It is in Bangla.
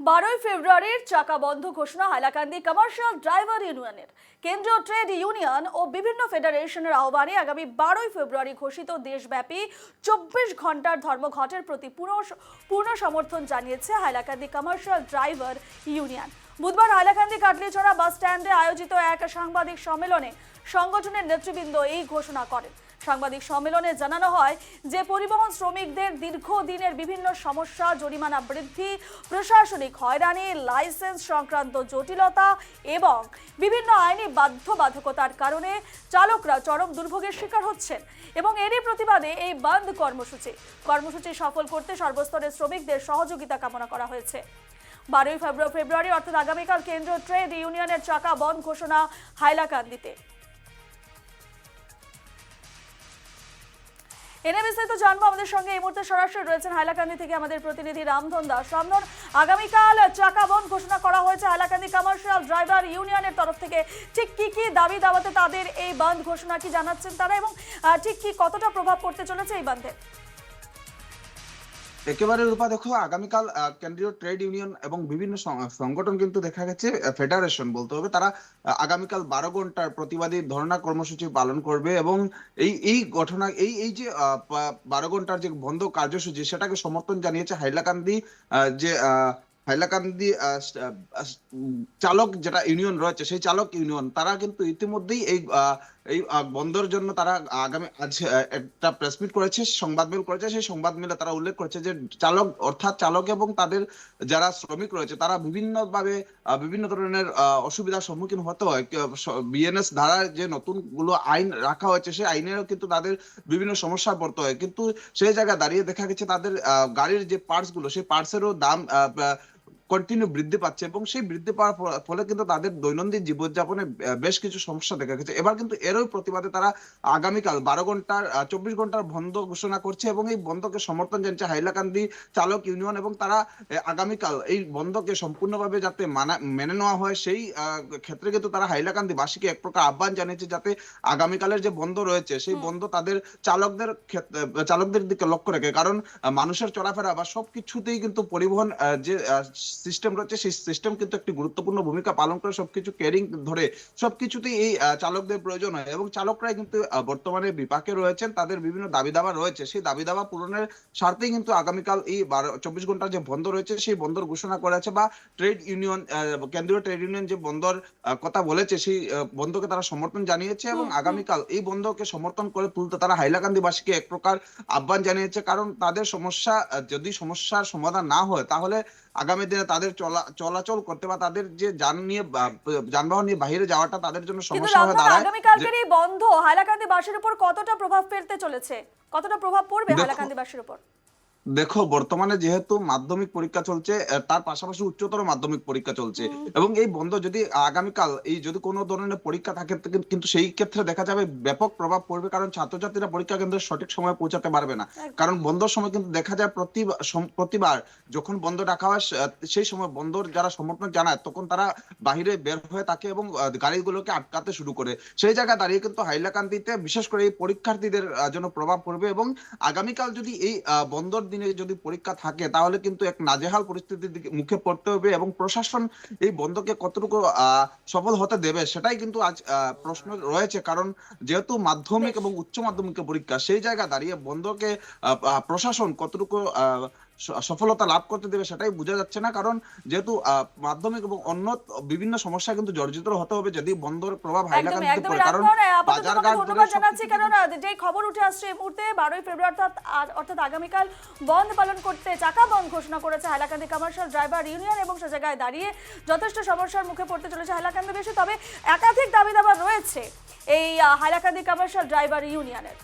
বারোই ফেব্রুয়ারির চাকা বন্ধ ঘোষণা, হাইলাকান্দি কমার্শিয়াল ড্রাইভার ইউনিয়নের কেন্দ্রীয় ট্রেড ইউনিয়ন ও বিভিন্ন ফেডারেশনের আহ্বানে আগামী বারোই ফেব্রুয়ারি ঘোষিত দেশব্যাপী চব্বিশ ঘণ্টার ধর্মঘটের প্রতি পূর্ণ সমর্থন জানিয়েছে হাইলাকান্দি কমার্শিয়াল ড্রাইভার ইউনিয়ন বুধবার হাইলাকান্দি কাটলিছড়া বাস স্ট্যান্ডে আয়োজিত এক সাংবাদিক সম্মেলনে সংগঠনের নেতৃবৃন্দ এই ঘোষণা করেন। সাংবাদিক সম্মেলনে জানানো হয় যে পরিবহন শ্রমিকদের দীর্ঘদিনের বিভিন্ন সমস্যা, জরিমানা বৃদ্ধি, প্রশাসনিক হয়রানি, লাইসেন্স সংক্রান্ত জটিলতা এবং বিভিন্ন আইনি বাধ্যবাধকতার কারণে চালকরা চরম দুর্ভোগের শিকার হচ্ছেন এবং এরই প্রতিবাদে এই বন্ধ কর্মসূচি। কর্মসূচি সফল করতে সর্বস্তরের শ্রমিকদের সহযোগিতা কামনা করা হয়েছে। বারোই ফেব্রুয়ারি অর্থাৎ আগামীকাল কেন্দ্রীয় ট্রেড ইউনিয়নের চাকা বন্ধ ঘোষণা হাইলাকান্দিতে। এনে বিস্তারিত জানব আমাদের সঙ্গে। এই মুহূর্তে সরাসরি রয়েছেন হাইলাকান্দি থেকে আমাদের প্রতিনিধি রামধন দাস। রামধন আগামীকাল চাকা বন্ধ ঘোষণা করা হয়েছে হাইলাকান্দি কমার্শিয়াল ড্রাইভার ইউনিয়নের তরফ থেকে। ঠিক কি কি দাবি দাওয়াতে তাদের এই বন্ধ ঘোষণা কি জানাচ্ছেন তারা এবং ঠিক কি কতটা প্রভাব পড়তে চলেছে এই বন্ধে একেবারে রূপা দেখো আগামীকাল কেন্দ্রীয় ট্রেড ইউনিয়ন এবং বিভিন্ন সংগঠন কিন্তু দেখা গেছে ফেডারেশন বলতে হবে তারা আগামীকাল বারো ঘণ্টার প্রতিবাদী ধর্ণা কর্মসূচি পালন করবে এবং এই এই ঘটনা এই এই যে বারো ঘণ্টার যে বন্ধ কার্যসূচি সেটাকে সমর্থন জানিয়েছে হাইলাকান্দি যে আহ, হাইলাকান্দি চালক যেটা ইউনিয়ন রয়েছে সেই চালক ইউনিয়ন তারা কিন্তু ইতিমধ্যেই এই এই আহ, বন্ধের জন্য তারা আগামী আজ একটা প্রেস মিট করেছে সংবাদ মেল করেছে সেই সংবাদ মেলে তারা উল্লেখ করেছে যে চালক অর্থাৎ চালক এবং তাদের যারা শ্রমিক রয়েছে তারা বিভিন্ন ভাবে বিভিন্ন ধরনের অসুবিধার সম্মুখীন হতে হয়। বিএনএস ধারার যে নতুনগুলো আইন রাখা হয়েছে সেই আইনেরও কিন্তু তাদের বিভিন্ন সমস্যায় পড়তে হয়। কিন্তু সেই জায়গায় দাঁড়িয়ে দেখা গেছে তাদের গাড়ির যে পার্টসগুলো সেই পার্টসেরও দাম কন্টিনিউ বৃদ্ধি পাচ্ছে এবং সেই বৃদ্ধি পাওয়ার ফলে কিন্তু তাদের দৈনন্দিন জীবনযাপনে বেশ কিছু সমস্যা দেখা গেছে। এবার কিন্তু এরই প্রতিবাদে তারা আগামীকাল বারো ঘণ্টার চব্বিশ ঘণ্টার বন্ধ ঘোষণা করছে এবং এই বন্ধকে সমর্থন জানিয়েছে হাইলাকান্দি চালক ইউনিয়ন এবং তারা আগামীকাল এই বন্ধকে সম্পূর্ণভাবে যাতে মানা মেনে নেওয়া হয় সেই ক্ষেত্রে কিন্তু তারা হাইলাকান্দি বাসীকে এক প্রকার আহ্বান জানিয়েছে যাতে আগামীকালের যে বন্ধ রয়েছে সেই বন্ধ তাদের চালকদের ক্ষেত্রে চালকদের দিকে লক্ষ্য রেখে। কারণ মানুষের চলাফেরা বা সবকিছুতেই কিন্তু পরিবহন যে সিস্টেম রয়েছে সেই সিস্টেম কিন্তু একটি গুরুত্বপূর্ণ ভূমিকা পালন করে। সবকিছু কেয়ারিং ধরে সবকিছুতেই এই চালকদের প্রয়োজন হয়। এবং চালকরাই কিন্তু বর্তমানে বিপাকে রয়েছেন। তাদের বিভিন্ন দাবি দাবা রয়েছে। সেই দাবি দাবা পূরণের স্বার্থেই কিন্তু আগামীকাল এই বারো চব্বিশ ঘণ্টার যে বন্ধ রয়েছে সেই বন্ধর ঘোষণা করেছে বা ট্রেড ইউনিয়ন কেন্দ্রীয় ট্রেড ইউনিয়ন যে বন্ধর কথা বলেছে সেই বন্ধকে তারা সমর্থন জানিয়েছে এবং। আগামীকাল এই বন্ধকে সমর্থন করে তুলতে তারা হাইলাকান্দিবাসীকে এক প্রকার আহ্বান জানিয়েছে। কারণ তাদের সমস্যা যদি সমস্যার সমাধান না হয় তাহলে আগামী দিনে তাদের চলা চলাচল করতে বা তাদের যে যান নিয়ে বা- যানবাহন নিয়ে বাইরে যাওয়াটা তাদের জন্য সমস্যা হয়ে দাঁড়ায়। আগামীকালকের এই বন্ধ হাইলাকান্দি বাসের উপর কতটা প্রভাব ফেলতে চলেছে? কতটা প্রভাব পড়বে হাইলাকান্দি বাসের উপর? দেখো বর্তমানে যেহেতু মাধ্যমিক পরীক্ষা চলছে তার পাশাপাশি উচ্চতর মাধ্যমিক পরীক্ষা চলছে। এবং এই বন্ধ যদি আগামীকাল এই যদি কোনো ধরনের পরীক্ষা থাকে কিন্তু- সেই ক্ষেত্রে দেখা যাবে ব্যাপক প্রভাব পড়বে কারণ ছাত্রছাত্রীরা পরীক্ষা কেন্দ্রে সঠিক সময়ে পৌঁছাতে পারবে না। কারণ বন্ধর সময় কিন্তু দেখা যায় প্রতি প্রতিবার যখন বন্ধ ডাকা হয় সেই সময় বন্ধর যারা সমর্থন জানায় তখন তারা বাহিরে বের হয়ে থাকে এবং গাড়িগুলোকে আটকাতে শুরু করে। সেই জায়গায় দাঁড়িয়ে কিন্তু হাইলাকান্দিতে বিশেষ করে এই পরীক্ষার্থীদের জন্য প্রভাব পড়বে এবং আগামীকাল যদি এই আহ, বন্ধর দিনে যদি পরীক্ষা থাকে, তাহলে কিন্তু এক নাজেহাল পরিস্থিতির দিকে মুখে পড়তে হবে এবং প্রশাসন এই বন্ধকে কতটুকু সফল হতে দেবে সেটাই কিন্তু আজ প্রশ্ন রয়েছে। কারণ যেহেতু মাধ্যমিক এবং উচ্চ মাধ্যমিকের পরীক্ষা, সেই জায়গা দাঁড়িয়ে বন্ধকে প্রশাসন কতটুকু সফলতা লাভ করতে দেবে সেটাই বোঝা যাচ্ছে না। কারণ যেহেতু মাধ্যমিক এবং অন্য বিভিন্ন সমস্যা কিন্তু জর্জিত হতে হবে যদি বন্ধর প্রভাব হাইলাকান্দিতে পড়ে। কারণ ধন্যবাদ জানাচ্ছি। কারণ যেই খবর উঠে আসছে এই মুহূর্তে বারোই ফেব্রুয়ারি অর্থাৎ অর্থাৎ আগামীকাল বন্ধ পালন করতে চাকা বন্ধ ঘোষণা করেছে হাইলাকান্দি কমার্শিয়াল ড্রাইভার ইউনিয়ন এবং সে জায়গায় দাঁড়িয়ে যথেষ্ট সমস্যার মুখে পড়তে চলেছে হাইলাকান্দি বেশি। তবে একাধিক দাবি দাবা রয়েছে এই হাইলাকান্দি কমার্শিয়াল ড্রাইভার ইউনিয়নের